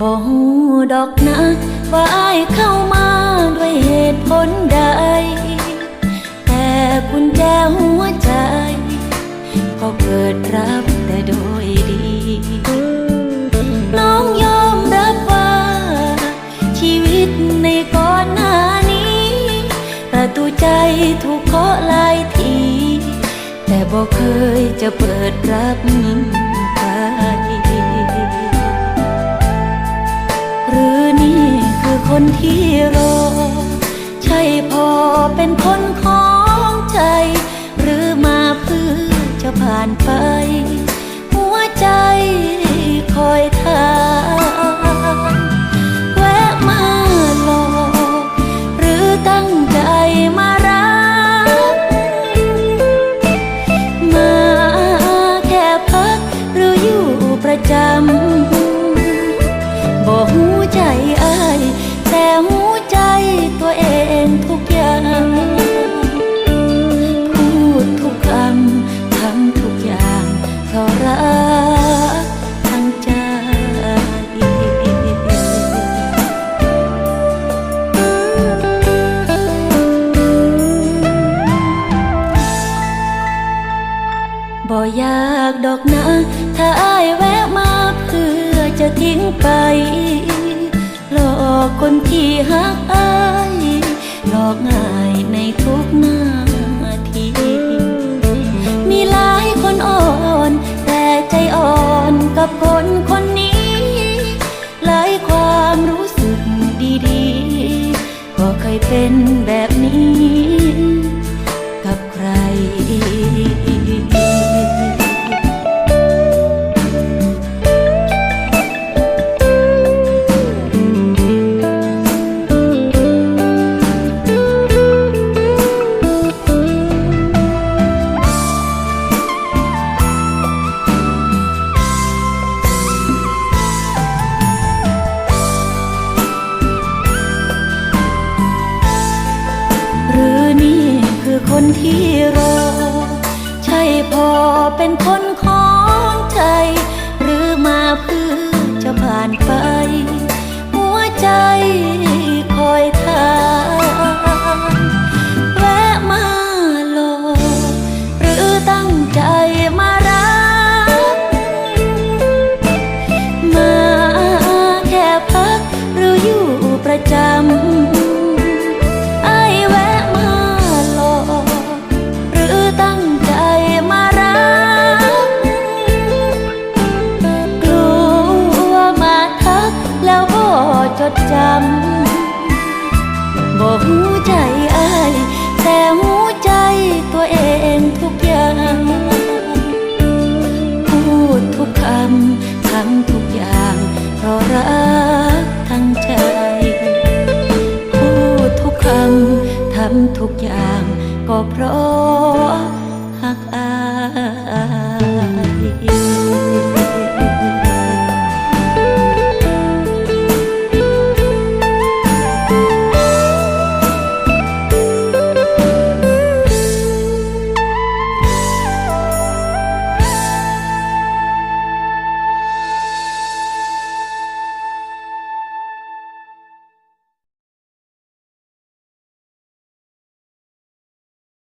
บ่ฮู้ดอกนะว่าอายเข้ามาด้วยเหตุผลใด แต่กุญแจหัวใจ ก็เปิดรับแต่โดยดี น้องยอมรับว่า ชีวิตในก่อนหน้านี้ประตูใจถูกเคาะหลายที แต่บอกเคยจะเปิดรับ เป็นคนของใจ หรือมาเพื่อจะผ่านไป บ่อยากดอกนะ ถ้าอายแวะมาเพื่อจะทิ้งไปหลอกคนที่หักอายหลอกง่ายในทุกนาทีมีหลายคนอ่อน แต่ใจอ่อนกับคนคนนี้ หลายความรู้สึกดีๆก็เคยเป็นแบบนี้ ที่รอ ใช่พอเป็นคน ใจอายแต่หูใจตัวเองทุกอย่างพูดทุกคำทำทุกอย่าง เพราะรักทั้งใจพูดทุกคำทำทุกอย่างก็เพราะ